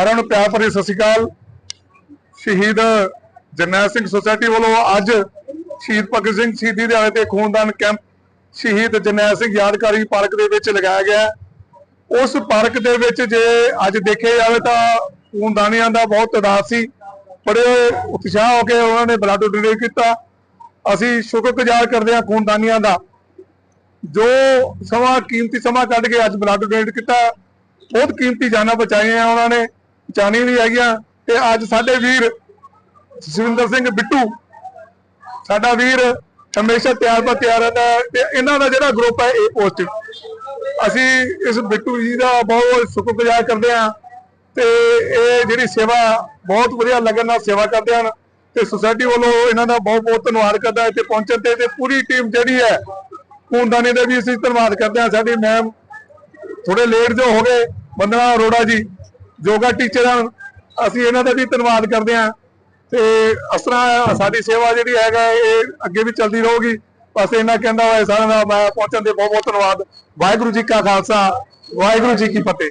ਸਾਰਿਆਂ ਨੂੰ ਪਿਆਰ ਭਰੀ ਸਤਿ ਸ਼੍ਰੀ ਅਕਾਲ। ਸ਼ਹੀਦ ਜਰਨੈਲ ਸਿੰਘ ਸੁਸਾਇਟੀ ਵੱਲੋਂ ਅੱਜ ਸ਼ਹੀਦ ਭਗਤ ਸਿੰਘ ਸ਼ਹੀਦੀ ਦਿਹਾੜੇ ਤੇ ਖੂਨਦਾਨ ਕੈਂਪ ਸ਼ਹੀਦ ਜਰਨੈਲ ਸਿੰਘ ਯਾਦਗਾਰੀ ਪਾਰਕ ਦੇ ਵਿੱਚ ਲਗਾਇਆ ਗਿਆ ਉਸ ਪਾਰਕ ਦੇ ਵਿੱਚ ਜੇ ਅੱਜ ਦੇਖਿਆ ਜਾਵੇ ਤਾਂ ਖੂਨਦਾਨੀਆਂ ਦਾ ਬਹੁਤ ਤਾਦਾਦ ਸੀ। ਬੜੇ ਉਤਸ਼ਾਹ ਹੋ ਕੇ ਉਹਨਾਂ ਨੇ ਬਲੱਡ ਡੋਨੇਟ ਕੀਤਾ। ਅਸੀਂ ਸ਼ੁਕਰਗੁਜ਼ਾਰ ਕਰਦੇ ਹਾਂ ਖੂਨਦਾਨੀਆਂ ਦਾ। ਜੋ ਸਮਾਂ ਕੀਮਤੀ ਸਮਾਂ ਕੱਢ ਕੇ ਅੱਜ ਬਲੱਡ ਡੋਨੇਟ ਕੀਤਾ, ਬਹੁਤ ਕੀਮਤੀ ਜਾਨਾਂ ਬਚਾਈਆਂ ਉਹਨਾਂ ਨੇ। ਜਾਨੀ ਵੀ ਹੈਗੀਆਂ ਤੇ ਅੱਜ ਸਾਡੇ ਵੀਰ ਜਸਵਿੰਦਰ ਸਿੰਘ ਬਿੱਟੂ, ਸਾਡਾ ਵੀਰ ਹਮੇਸ਼ਾ ਤਿਆਰ ਪਰ ਤਿਆਰ ਰਹਿੰਦਾ ਹੈ ਤੇ ਇਹਨਾਂ ਦਾ ਜਿਹੜਾ ਗਰੁੱਪ ਹੈ ਇਹ ਪੋਸਟ ਅਸੀਂ ਇਸ ਬਿੱਟੂ ਜੀ ਦਾ ਬਹੁਤ ਸ਼ੁਕਰਗੁਜ਼ਾਰ ਕਰਦੇ ਹਾਂ ਤੇ ਇਹ ਜਿਹੜੀ ਸੇਵਾ ਬਹੁਤ ਵਧੀਆ ਲੱਗਨ ਨਾਲ ਸੇਵਾ ਕਰਦੇ ਹਨ ਤੇ ਸੁਸਾਇਟੀ ਵੱਲੋਂ ਇਹਨਾਂ ਦਾ ਬਹੁਤ ਬਹੁਤ ਧੰਨਵਾਦ ਕਰਦਾ ਇੱਥੇ ਪਹੁੰਚਣ ਤੇ ਤੇ ਪੂਰੀ ਟੀਮ ਜਿਹੜੀ ਹੈ, ਖੂਨਦਾਨੀ ਦਾ ਵੀ ਅਸੀਂ ਧੰਨਵਾਦ ਕਰਦੇ ਹਾਂ। ਸਾਡੀ ਮੈਮ ਥੋੜੇ ਲੇਟ ਜੋ ਹੋ ਗਏ ਬੰਦਨਾ ਅਰੋੜਾ ਜੀ। ਯੋਗਾ ਟੀਚਰ ਹਨ ਅਸੀਂ ਇਹਨਾਂ ਦਾ ਵੀ ਧੰਨਵਾਦ ਕਰਦੇ ਹਾਂ। ਤੇ ਇਸ ਤਰ੍ਹਾਂ ਸਾਡੀ ਸੇਵਾ ਜਿਹੜੀ ਹੈਗਾ, ਇਹ ਅੱਗੇ ਵੀ ਚੱਲਦੀ ਰਹੂਗੀ। ਬਸ ਇਹਨਾਂ ਕਹਿੰਦਾ ਹੋਇਆ ਸਾਰਿਆਂ ਦਾ, ਮੈਂ ਪਹੁੰਚਣ ਦੇ ਬਹੁਤ ਬਹੁਤ ਧੰਨਵਾਦ। ਵਾਹਿਗੁਰੂ ਜੀ ਕਾ ਖਾਲਸਾ, ਵਾਹਿਗੁਰੂ ਜੀ ਕੀ ਫਤਿਹ।